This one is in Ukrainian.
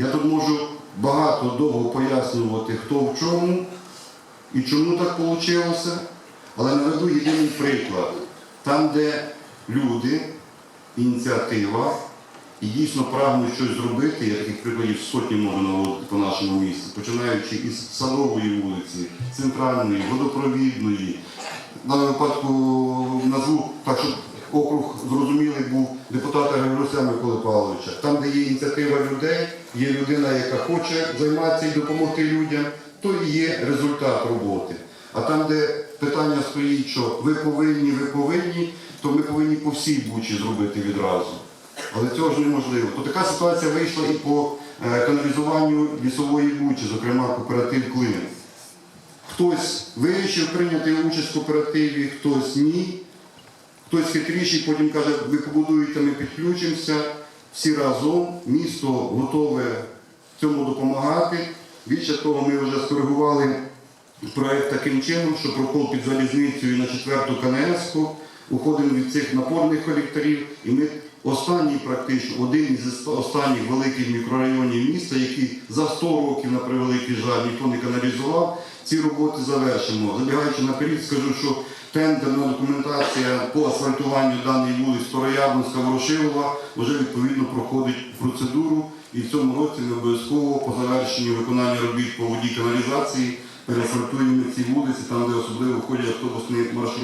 Я тут можу багато довго пояснювати, хто в чому і чому так вийшло, але наведу єдиний приклад. Там, де люди, ініціатива і дійсно прагнуть щось зробити, я таких прикладів сотні можу наводити по нашому місту, починаючи із Садової вулиці, центральної, водопровідної. Даному випадку назву так, щоб округ зрозумілий був депутата Григоруся Миколи Павловича. Там, де є ініціатива людей, є людина, яка хоче займатися і допомогти людям, то і є результат роботи. А там, де питання стоїть, що ви повинні, ви повинні, то ми повинні по всій бучі зробити відразу. Але цього ж неможливо. То така ситуація вийшла і по е, каналізуванню лісової бучі, зокрема кооператив Клин. Хтось вирішив прийняти участь в кооперативі, хтось ні. Хтось хитріший, потім каже, ви побудуєте, ми підключимося. Всі разом, місто готове цьому допомагати. Більше того, ми вже скоригували проєкт таким чином, що прокол під залізницею на четверту КНС уходимо від цих напорних колекторів. І ми останній практично, один із останніх великих мікрорайонів міста, який за 100 років, на превеликий жаль, ніхто не каналізував, ці роботи завершимо. Забігаючи наперед, скажу, що тендерна документація по асфальтуванню даної вулиць Старояблонська, Ворошилова вже відповідно проходить процедуру. І в цьому році ми обов'язково по завершенню виконання робіт по воді каналізації переасфальтуємо ці вулиці, там, де особливо ходять автобусні маршрути.